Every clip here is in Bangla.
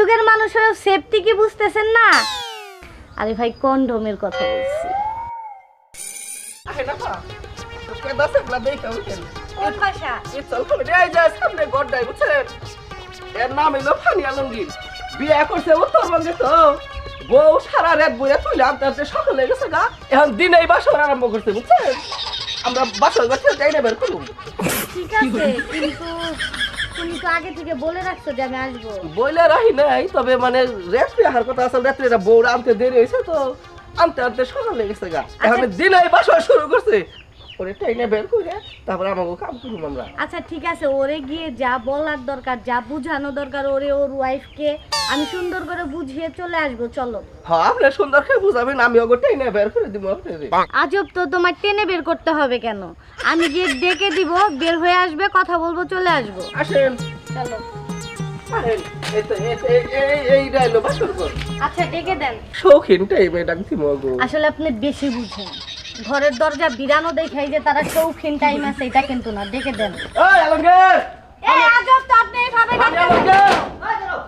যুগের মানুষের সেফটি কি বুঝতেছেন না? আরে ভাই কন্ডোমের কথা বলছি? এর নাম হলো ফানি আলমগীর বিয়ে করছে উত্তরবঙ্গে তো বউ সারা রাত বইয়া তুইলে আপনাদের সকালে গেছে গা এখন দিনেই বাসর আরম্ভ করছে বুঝছেন আমরা বাসর করতে যাই না বের করুন ঠিক আছে কিন্তু তুমি তো আগে থেকে বলে রাখছো যে আমি আসব। বইলে রাখি নাই তবে মানে রাত্রে আহার কথা আছে রাত্রে এটা বউরা আনতে দেরি হয়েছে তো আনতে আনতে সকাল লেগেছে গা। এখন দিনেই বাসা শুরু করছে। ওরে টাইনে বের করে তারপরে আমাকে কাম করুন আমরা। আচ্ছা ঠিক আছে ওরে গিয়ে যা বলার দরকার যা বুঝানো দরকার ওরে ওর ওয়াইফকে আমি সুন্দর করে বুঝিয়ে চলে আসব চলো। হ্যাঁ আপনি সুন্দর করে বুঝাবেন আমি ওকে টাইনে বের করে দিব আজব তো তোমার টেনে বের করতে হবে কেন? আমি গিয়ে ডেকে দিব বের হয়ে আসবে কথা বলব চলে আসব। আসেন। চলো। আচ্ছা ডেকে দেন। শৌখিন টাইমে ডাকছি মগো আসলে আপনি বেশি বুঝেন। ঘরের দরজা বিরানো দেখাই যে তারা শৌখিন টাইম আছে এটা কিন্তু না ডেকে দেন। এই আলমগীর এই আজব তো আপনি এইভাবে ফানি ডাকতেছেন। আলমগীর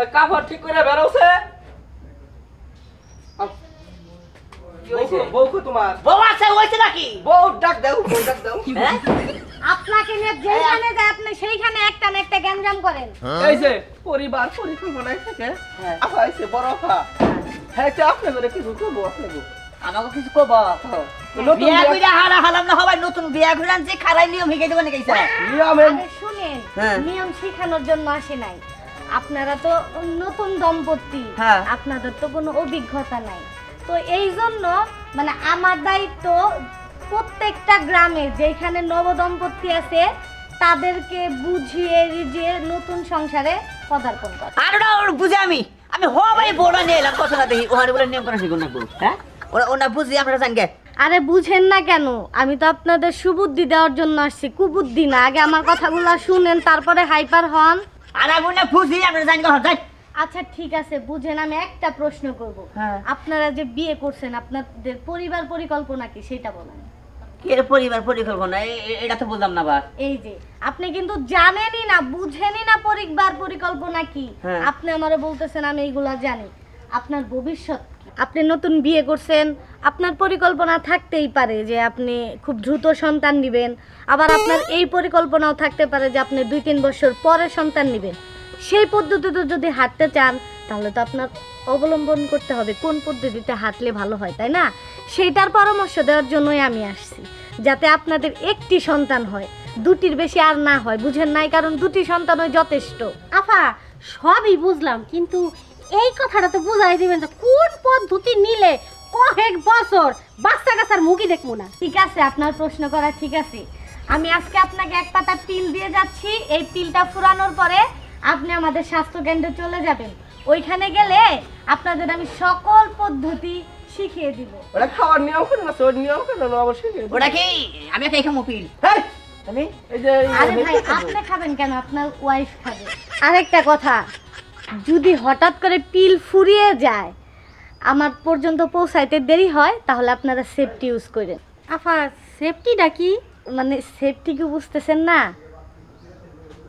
এই কাপড় ঠিক করে বেরোছে। বউ কো তোমার। বউ আছে হয়েছে নাকি? বউ ডাক দাও বউ ডাক দাও। হ্যাঁ? আপনাকে নিয়ে যেখানে যায় আপনি সেইখানে একটা না একটা গ্যাঞ্জাম করেন। এই যে পরিবার পরিকল্পনায় থাকে হ্যাঁ। আপা এসে বড় আপা হ্যাঁ যে আপনি কি করব আপনাকে আমাকে কিছু কব হ্যাঁ। বিয়া বিয়া- কইরা হারা হালাম না হবাই নতুন বিয়া করে আনছে খারাই নিয়ম শিখাই দেবেন নাকি স্যার শুনেন হ্যাঁ। নিয়ম শেখানোর জন্য আসে নাই। আপনারা তো নতুন দম্পতি হ্যাঁ। আপনাদের তো কোনো অভিজ্ঞতা নাই। তো এই জন্য মানে আমার দায়িত্ব প্রত্যেকটা গ্রামে যেখানে নবদম্পতি আছে তাদেরকে বুঝিয়ে রিজিয়ে নতুন সংসারে পদার্পণ করা। আর বুঝে আমি। আমি হবাই বড় নিয়ে এলাম কথা দেখি। ওখানে বলে নিয়ম করা শিখুন না হ্যাঁ? ওরা ওনা বুঝি আমরা জানগে। আরে বুঝেন না কেন? আমি তো আপনাদের সুবুদ্ধি দেওয়ার জন্য আসছি। কুবুদ্ধি না আগে আমার কথাগুলো শুনেন তারপরে হাইপার হন। আর বুঝি আমরা যাই আচ্ছা ঠিক আছে বুঝেন আমি একটা প্রশ্ন করব। হ্যাঁ। আপনারা যে বিয়ে করছেন আপনাদের পরিবার পরিকল্পনা কি সেটা বলেন। এর পরিবার পরিকল্পনা? এটা তো বললাম না বা এই যে আপনি কিন্তু জানেনই না বুঝেনই না পরিবার পরিকল্পনা কি। হ্যাঁ। আপনি আমারে বলতেছেন আমি এইগুলা জানি। আপনার ভবিষ্যৎ? আপনি নতুন বিয়ে করছেন, আপনার পরিকল্পনা থাকতেই পারে যে আপনি খুব দ্রুত সন্তান নেবেন। আবার আপনার এই পরিকল্পনাও থাকতে পারে যে আপনি দুই তিন বছর পরে সন্তান নেবেন। সেই পদ্ধতিতে যদি হাঁটতে চান, তাহলে তো আপনার অবলম্বন করতে হবে, কোন পদ্ধতিতে হাঁটলে ভালো হয়, তাই না? সেইটার পরামর্শ দেওয়ার জন্যই আমি আসছি, যাতে আপনাদের একটি সন্তান হয়, দুটির বেশি আর না হয়, বুঝেন নাই? কারণ দুটি সন্তানই যথেষ্ট। আফা, সবই বুঝলাম, কিন্তু এই কথাটা তো বুঝাই দিবেন যে কোন পদ্ধতি নিলে কয়েক বছর বাচ্চা কাচ্চার মুখই দেখব না। ঠিক আছে আপনার প্রশ্ন করা ঠিক আছে। আমি আজকে আপনাকে এক পাতা পিল দিয়ে যাচ্ছি। এই পিলটা ফুরানোর পরে আপনি আমাদের স্বাস্থ্য কেন্দ্রে চলে যাবেন। ওইখানে গেলে আপনাদের আমি সকল পদ্ধতি শিখিয়ে দিব। ওটা খাওয়ার নিয়ম করে না ওর নিয়ম করে না অবশ্যই ওটা কি? আমি একটা এখানে হেই, তুমি এই যে আরে ভাই আপনি খাবেন কেন? আপনার ওয়াইফ খাবে। আরেকটা কথা যদি হঠাৎ করে পিল ফুরিয়ে যায় আমার পর্যন্ত পৌঁছাইতে দেরি হয় তাহলে আপনারা সেফটি ইউজ করেন। আফা সেফটিটা কি? মানে সেফটি কি বুঝতেছেন না?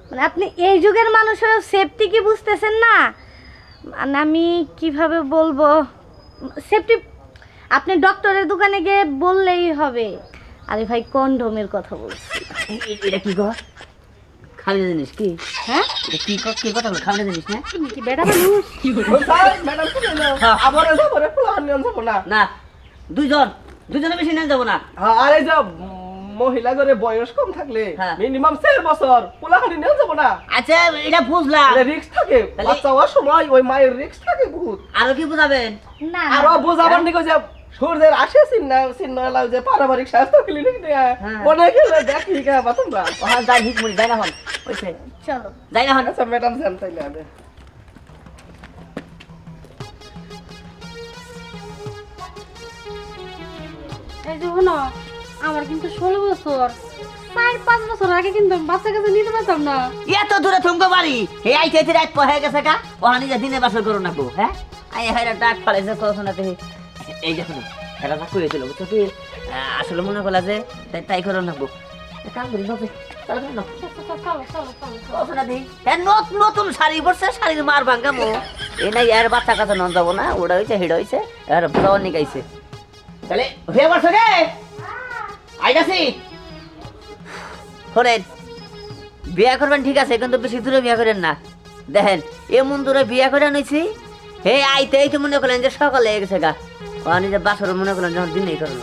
মানে আপনি এই যুগের মানুষের সেফটি কি বুঝতেছেন না? মানে আমি কীভাবে বলব? সেফটি আপনি ডক্টরের দোকানে গিয়ে বললেই হবে। আরে ভাই কন্ডোমের কথা বলছি। এটা কি কর খালি জিনিস কি? হ্যাঁ? এটা কি কর কি কথা খালি জিনিস না? কি বেটা মানুষ? স্যার, ম্যাডাম হ্যাঁ। আবার যাব রে, পোলাহার নিয়ম যাব না। না দুইজন দুজনে বেশি নিয়ে যাব না। হ্যাঁ, আর এই যে মহিলা করে বয়স কম থাকলে হ্যাঁ। মিনিমাম চার বছর পোলাহানি নিয়ে যাব না। আচ্ছা এটা বুঝলাম। রিক্স থাকে বাচ্চা হওয়ার সময় ওই মায়ের রিক্স থাকে বহুত। আরও কি বুঝাবেন? না আরও না। বোঝাবার নিকে যে সূর্যের আসে চিহ্ন চিহ্ন এলাও যে পারিবারিক স্বাস্থ্য ক্লিনিক নিয়ে। হ্যাঁ। দেখি কে বা যাই হিট মুড়ি যাই না হন। চলো। যাই না হন। আচ্ছা ম্যাডাম জান তাইলে এই যে শোনো আমার কিন্তু ষোলো বছর। চার, পাঁচ বছর আগে কিন্তু বাচ্চা কাছে নিতে পারতাম না। এত দূরে থমকো বাড়ি? হে আইতে আইতে রাত পহে গেছে কা? ওখানে যে দিনে বাসর করো না গো হ্যাঁ? আই হ্যাঁ ডাক ফলে যে কথা শোনাতে এই দেখো এটা না কইছিল বুঝছ কি? আসলে মনে করলা যে তাই- তাই করো না গো। কাম করি না দিই হ্যাঁ নতুন শাড়ি পরছে, শাড়ির মার ভাঙ্গা মো এ নাই, আর বাচ্চা কাছে নন যাব না। ওটা হয়েছে হিড হয়েছে আর ভগবান নিকাইছে। তাহলে হয়ে। পারছ রে আইতাছি হরেন বিয়া করবেন ঠিক আছে কিন্তু বেশি দূরে বিয়া করেন না। দেখেন এমন দূরে বিয়া করে নিছি হে আইতে এই তো মনে করলেন যে সকালে গেছে গা। ও যে বাসর মনে করলেন যখন দিনেই করেন।